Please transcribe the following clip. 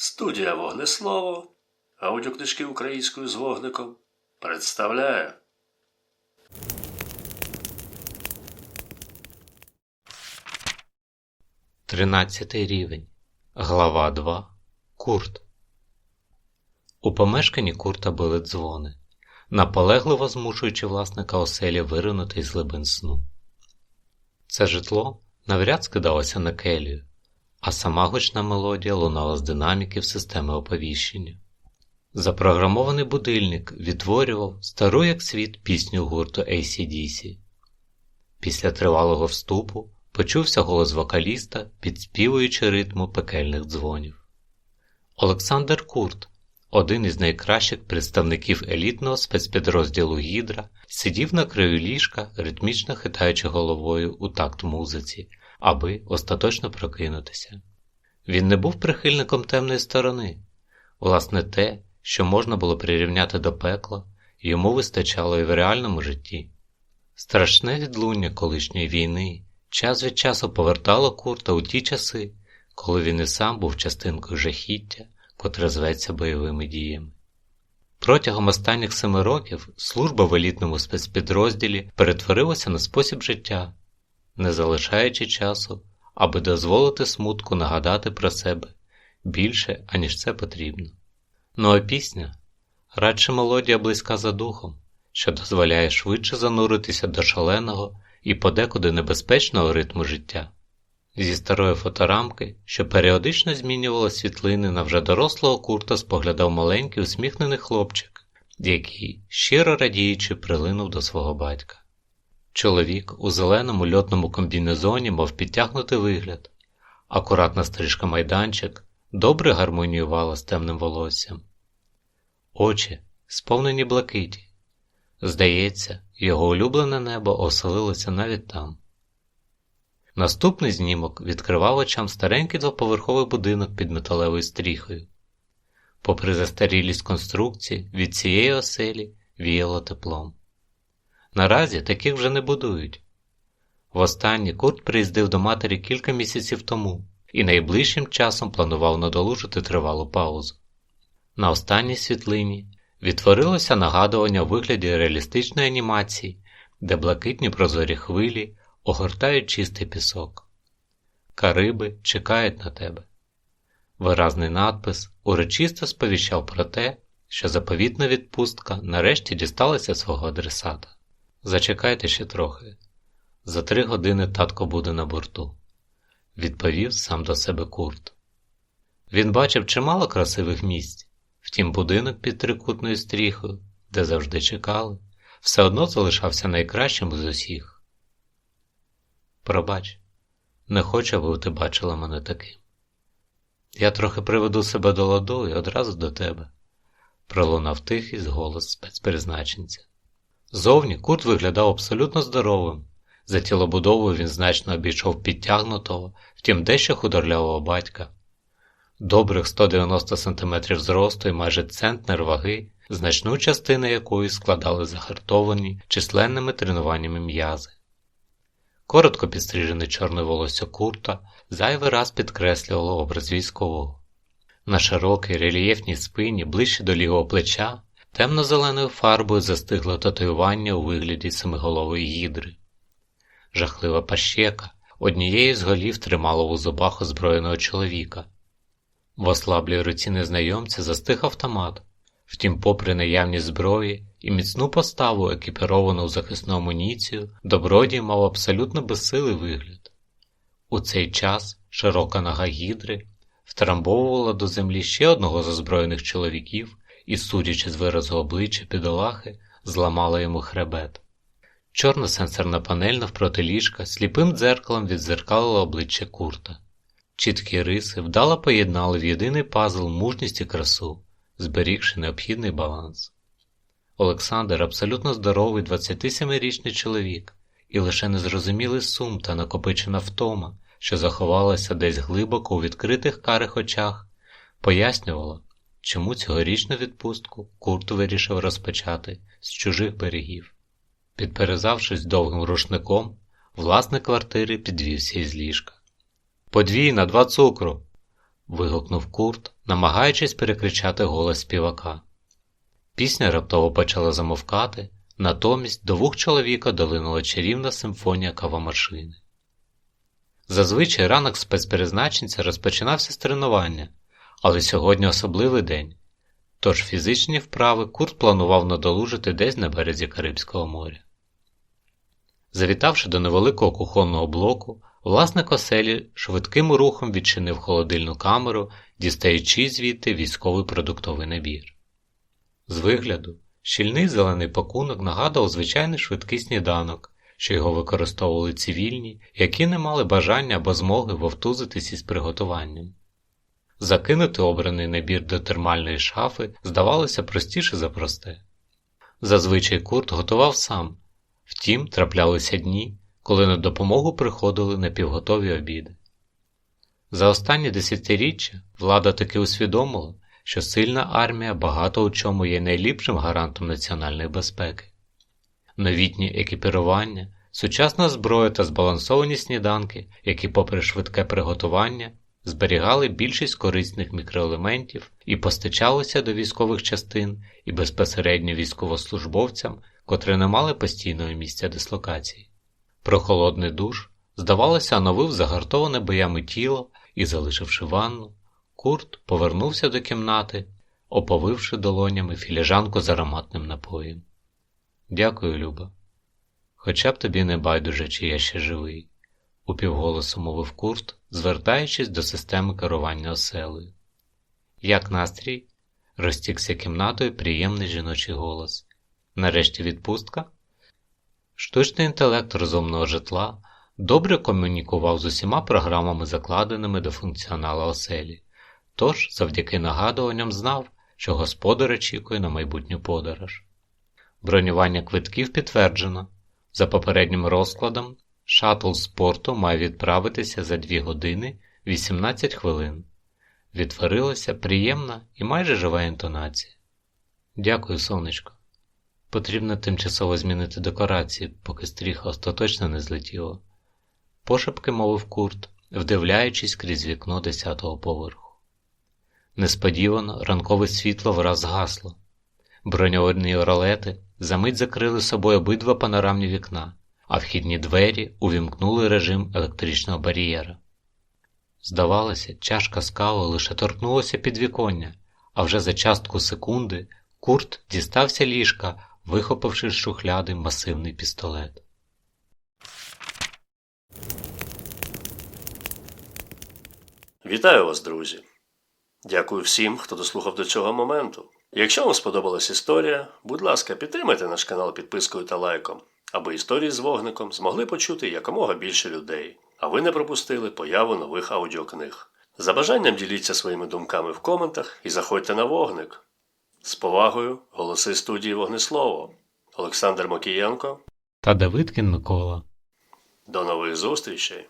Студія Вогнеслово, аудіокнижки українською з вогником представляє. Тринадцятий рівень. Глава 2. Курт. У помешканні Курта били дзвони, наполегливо змушуючи власника оселі виринути із глибин сну. Це житло навряд скидалося на келію, а сама гучна мелодія лунала з динаміків системи оповіщення. Запрограмований будильник відтворював стару як світ пісню гурту ACDC. Після тривалого вступу почувся голос вокаліста, підспівуючи ритму пекельних дзвонів. Олександр Курт, один із найкращих представників елітного спецпідрозділу Гідра, сидів на краю ліжка, ритмічно хитаючи головою у такт музиці, аби остаточно прокинутися. Він не був прихильником темної сторони, власне, те, що можна було прирівняти до пекла, йому вистачало і в реальному житті. Страшне відлуння колишньої війни час від часу повертало Курта у ті часи, коли він і сам був частинкою жахіття, котре зветься бойовими діями. Протягом останніх семи років служба в елітному спецпідрозділі перетворилася на спосіб життя, не залишаючи часу, аби дозволити смутку нагадати про себе більше, аніж це потрібно. Ну а пісня радше мелодія близька за духом, що дозволяє швидше зануритися до шаленого і подекуди небезпечного ритму життя. Зі старої фоторамки, що періодично змінювала світлини на вже дорослого курта, споглядав маленький усміхнений хлопчик, який, щиро радіючи, прилинув до свого батька. Чоловік у зеленому льотному комбінезоні мав підтягнутий вигляд, акуратна стрижка майданчик добре гармоніювала з темним волоссям. Очі сповнені блакиті. Здається, його улюблене небо оселилося навіть там. Наступний знімок відкривав очам старенький двоповерховий будинок під металевою стріхою. Попри застарілість конструкції, від цієї оселі віяло теплом. Наразі таких вже не будують. Востаннє Курт приїздив до матері кілька місяців тому і найближчим часом планував надолужити тривалу паузу. На останній світлині відтворилося нагадування у вигляді реалістичної анімації, де блакитні прозорі хвилі огортають чистий пісок. Кариби чекають на тебе. Виразний надпис урочисто сповіщав про те, що заповітна відпустка нарешті дісталася свого адресата. Зачекайте ще трохи. За три години татко буде на борту, відповів сам до себе Курт. Він бачив чимало красивих місць, втім, будинок під трикутною стріхою, де завжди чекали, все одно залишався найкращим з усіх. Пробач, не хочу, аби ти бачила мене таким. Я трохи приведу себе до ладу і одразу до тебе, пролунав тихий голос спецпризначенця. Зовні Курт виглядав абсолютно здоровим. За тілобудовою він значно обійшов підтягнутого, втім дещо худорлявого батька. Добрих 190 см зросту і майже центнер ваги, значну частину якої складали загартовані численними тренуваннями м'язи. Коротко підстрижене чорне волосся курта зайвий раз підкреслювало образ військового. На широкій рельєфній спині, ближче до лівого плеча, темно-зеленою фарбою застигло татуювання у вигляді семиголової гідри. Жахлива пащека однією з голів тримала у зубах озброєного чоловіка. В ослаблій руці незнайомця застиг автомат, втім, попри наявність зброї і міцну поставу, екіпіровану у захисну амуніцію, добродій мав абсолютно безсилий вигляд. У цей час широка нога гідри втрамбовувала до землі ще одного з озброєних чоловіків і, судячи з виразу обличчя підолахи, зламала йому хребет. Чорна сенсорна панель навпроти ліжка сліпим дзеркалом відзеркалила обличчя курта. Чіткі риси вдало поєднали в єдиний пазл мужність і красу, зберігши необхідний баланс. Олександр абсолютно здоровий 27-річний чоловік, і лише незрозумілий сум та накопичена втома, що заховалася десь глибоко у відкритих карих очах, пояснювала, чому цьогорічну відпустку Курт вирішив розпочати з чужих берегів. Підперезавшись довгим рушником, власник квартири підвівся із ліжка. Подвій на два цукру. вигукнув Курт, намагаючись перекричати голос співака. Пісня раптово почала замовкати, натомість до вух чоловіка долинула чарівна симфонія кавомашини. Зазвичай ранок спецперезначенця розпочинався з тренування, але сьогодні особливий день, тож фізичні вправи Курт планував надолужити десь на березі Карибського моря. Завітавши до невеликого кухонного блоку, власник оселі швидким рухом відчинив холодильну камеру, дістаючи звідти військовий продуктовий набір. З вигляду, щільний зелений пакунок нагадував звичайний швидкий сніданок, що його використовували цивільні, які не мали бажання або змоги вовтузитись із приготуванням. Закинути обраний набір до термальної шафи здавалося простіше за просте. Зазвичай Курт готував сам, втім, траплялися дні, коли на допомогу приходили напівготові обіди. За останні десятиріччя влада таки усвідомила, що сильна армія багато у чому є найліпшим гарантом національної безпеки. Новітні екіпірування, сучасна зброя та збалансовані сніданки, які, попри швидке приготування, зберігали більшість корисних мікроелементів і постачалися до військових частин і безпосередньо військовослужбовцям, котрі не мали постійного місця дислокації. Прохолодний душ, здавалося, оновив загартоване боями тіло і, залишивши ванну, Курт повернувся до кімнати, оповивши долонями філіжанку з ароматним напоєм. Дякую, Люба. Хоча б тобі не байдуже, чи я ще живий, упівголосу мовив Курт, звертаючись до системи керування оселею. Як настрій? розтікся кімнатою приємний жіночий голос. Нарешті відпустка? Штучний інтелект розумного житла добре комунікував з усіма програмами, закладеними до функціонала оселі, тож завдяки нагадуванням знав, що господар очікує на майбутню подорож. Бронювання квитків підтверджено. За попереднім розкладом, шаттл з порту має відправитися за 2 години 18 хвилин. Відтворилася приємна і майже жива інтонація. Дякую, сонечко. Потрібно тимчасово змінити декорації, поки стріха остаточно не злетіло. Пошепки мовив Курт, вдивляючись крізь вікно десятого поверху. Несподівано ранкове світло враз згасло. Броньовані ролети замить закрили собою обидва панорамні вікна, а вхідні двері увімкнули режим електричного бар'єра. Здавалося, чашка кавою лише торкнулася підвіконня, а вже за частку секунди Курт дістався ліжка, вихопивши з шухляди масивний пістолет. Вітаю вас, друзі! Дякую всім, хто дослухав до цього моменту. Якщо вам сподобалась історія, будь ласка, підтримайте наш канал підпискою та лайком, аби історії з вогником змогли почути якомога більше людей, а ви не пропустили появу нових аудіокниг. За бажанням діліться своїми думками в коментах і заходьте на вогник. З повагою, голоси студії Вогнеслово. Олександр Мокієнко. Та Давидкін Микола. До нових зустрічей!